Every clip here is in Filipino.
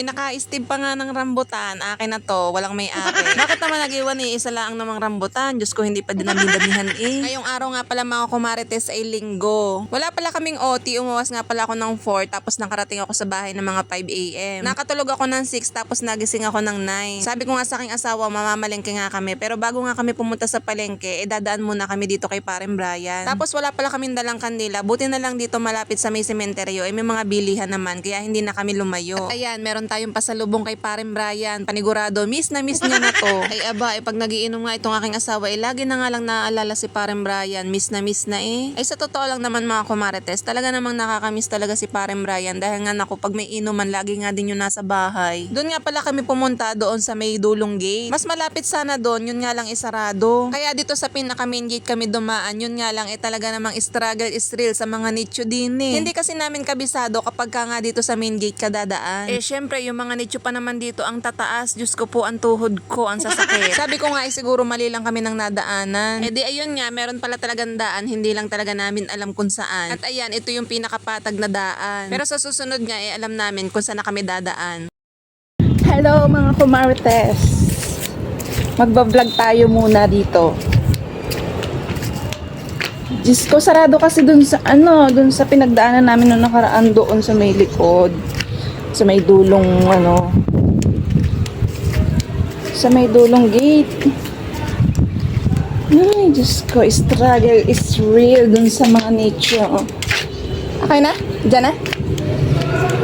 Hoy, naka-steve pa nga ng rambutan. Akin na to, walang may ari. Bakit naman nag-iwan eh? Isa lang namang rambutan. Diyos ko, hindi pa dinami-damihan eh. Ngayong araw nga pala mga kumarites ay linggo. Wala pala kaming OT. Umuwas nga pala ako ng 4 tapos nakarating ako sa bahay ng mga 5 a.m. Nakatulog ako ng 6 tapos nagising ako ng 9. Sabi ko nga sa aking asawa, mamamalengke nga kami. Pero bago nga kami pumunta sa palengke, eh dadaan muna kami dito kay Pareng Brian. Tapos wala pala kaming dalang kandila. Buti na lang dito malapit sa may sementeryo. Eh may mga bilihan naman kaya hindi na kami lumayo. At ayan, meron tayong pasalubong kay Pareng Brian. Panigurado, miss na miss niya na to. Ay aba, eh pag nagiinom nga itong aking asawa, eh lagi na nga lang naaalala si Pareng Brian. Miss na miss na eh. Ay sa totoo lang naman mga kumarites, talaga namang nakakamiss talaga si Pareng Brian. Dahil nga naku, pag may inuman, lagi nga din yun nasa bahay. Doon nga pala kami pumunta doon sa may dulong gate. Mas malapit sana doon, yun nga lang isarado. Kaya dito sa pinaka main gate kami dumaan, yun nga lang eh talaga namang struggle is real sa mga nicho din eh. Hindi kasi namin kabisado kapag ka nga dito sa main gate ka dadaan. Eh syempre, yung mga nicho pa naman dito ang tataas. Diyos ko po, ang tuhod ko, ang sasakit. Sabi ko nga eh siguro mali lang kami ng nadaanan. Eh di ayun nga, meron pala talagang daan, hindi lang talaga namin alam kung saan. At ayan, ito yung pinakapatag na daan. Pero sa susunod nga eh alam namin kung saan na kami dadaan. Hello mga kumarites. Magbablog tayo muna dito. Diyos ko, sarado kasi dun sa ano, dun sa pinagdaanan namin nung nakaraan doon sa may likod. Sa may dulong ano. Sa may dulong gate. Ay, Diyos ko, struggle is real dun sa mga nicho. Okay na? Diyan na?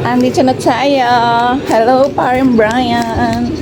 Andito na tayo. Hello, Parang Brian.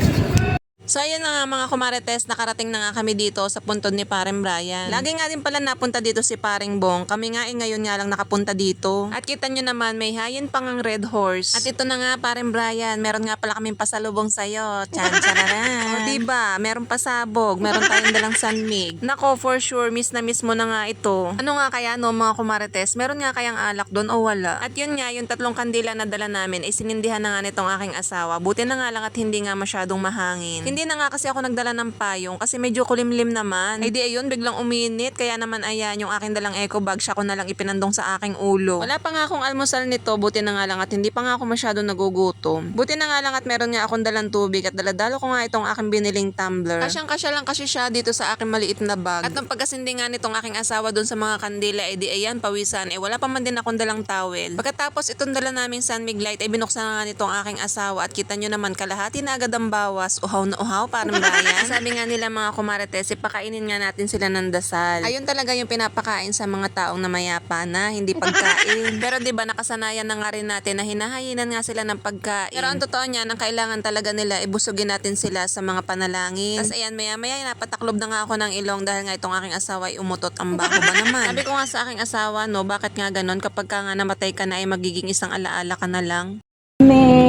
So ayun na nga mga kumarites, nakarating na nga kami dito sa puntod ni Pareng Brian. Lagi nga din pala napunta dito si Pareng Bong. Kami nga eh ngayon nga lang nakapunta dito. At kita nyo naman, may hayin pang ang red horse. At ito na nga Pareng Brian, meron nga pala kaming pasalubong sa'yo. Chan chararan. o diba, meron pasabog, meron tayong dalang sanmig. Nako, for sure, miss na miss mo na nga ito. Ano nga kaya no mga kumarites, meron nga kayang alak doon o wala? At yun nga, yung tatlong kandila na dala namin ay sinindihan na nga nitong aking asawa. Buti na nga lang at hindi nga masyadong mahangin. Hindi na nga kasi ako nagdala ng payong kasi medyo kulimlim naman. Ay di ayun, biglang uminit. Kaya naman ayan, yung aking dalang eco bag, siya ko na lang ipinandong sa aking ulo. Wala pa nga akong almusal nito, buti na nga lang at hindi pa nga ako masyadong nagugutom. Buti na nga lang at meron nga akong dalang tubig at daladalo ko nga itong aking biniling tumbler. Kasyang kasya lang kasi siya dito sa aking maliit na bag. At nang pagkasindi nga nitong aking asawa doon sa mga kandila, eh di ayan, pawisan. Eh wala pa man din akong dalang towel. Pagkatapos itong dala naming sunmig light, ay binuksan na nga nitong aking asawa at kita nyo naman kalahati na agad ang bawas. Uhaw na uhaw, parang bayan. Sabi nga nila mga kumarites, ipakainin nga natin sila ng dasal. Ayun talaga yung pinapakain sa mga taong na mayapa na, hindi pagkain. Pero 'di ba nakasanayan na nga rin natin na hinahayinan nga sila ng pagkain. Pero ang totoo niya, ang kailangan talaga nila ibusugin natin sila sa mga panalangin. Tapos ayan, maya maya napataklob na nga ako ng ilong dahil nga itong aking asawa ay umutot ang baho ba naman. Sabi ko nga sa aking asawa, no, bakit nga ganon kapag ka nga namatay ka na ay magiging isang alaala ka na lang. Kami.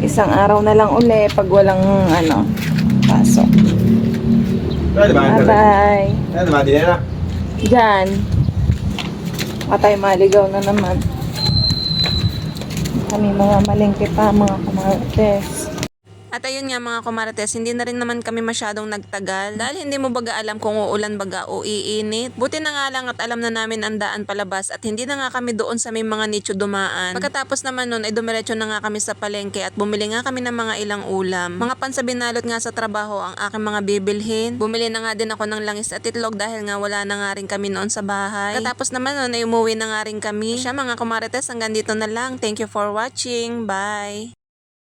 Isang araw na lang uli pag walang ano, pasok. Bye-bye. Diyan. Baka tayo maligaw na naman. Kami mga malengke pa, mga kumarites. At ayun nga mga kumarates, hindi na rin naman kami masyadong nagtagal dahil hindi mo baga alam kung uulan baga o iinit. Buti na nga lang at alam na namin ang daan palabas at hindi na nga kami doon sa may mga nicho dumaan. Pagkatapos naman nun ay dumiretso na nga kami sa palengke at bumili nga kami ng mga ilang ulam. Mga pansabinalot nga sa trabaho ang aking mga bibilhin. Bumili na nga din ako ng langis at itlog dahil nga wala na nga rin kami noon sa bahay. Katapos naman nun ay umuwi na nga rin kami. Siya mga kumarites hanggang dito na lang. Thank you for watching. Bye!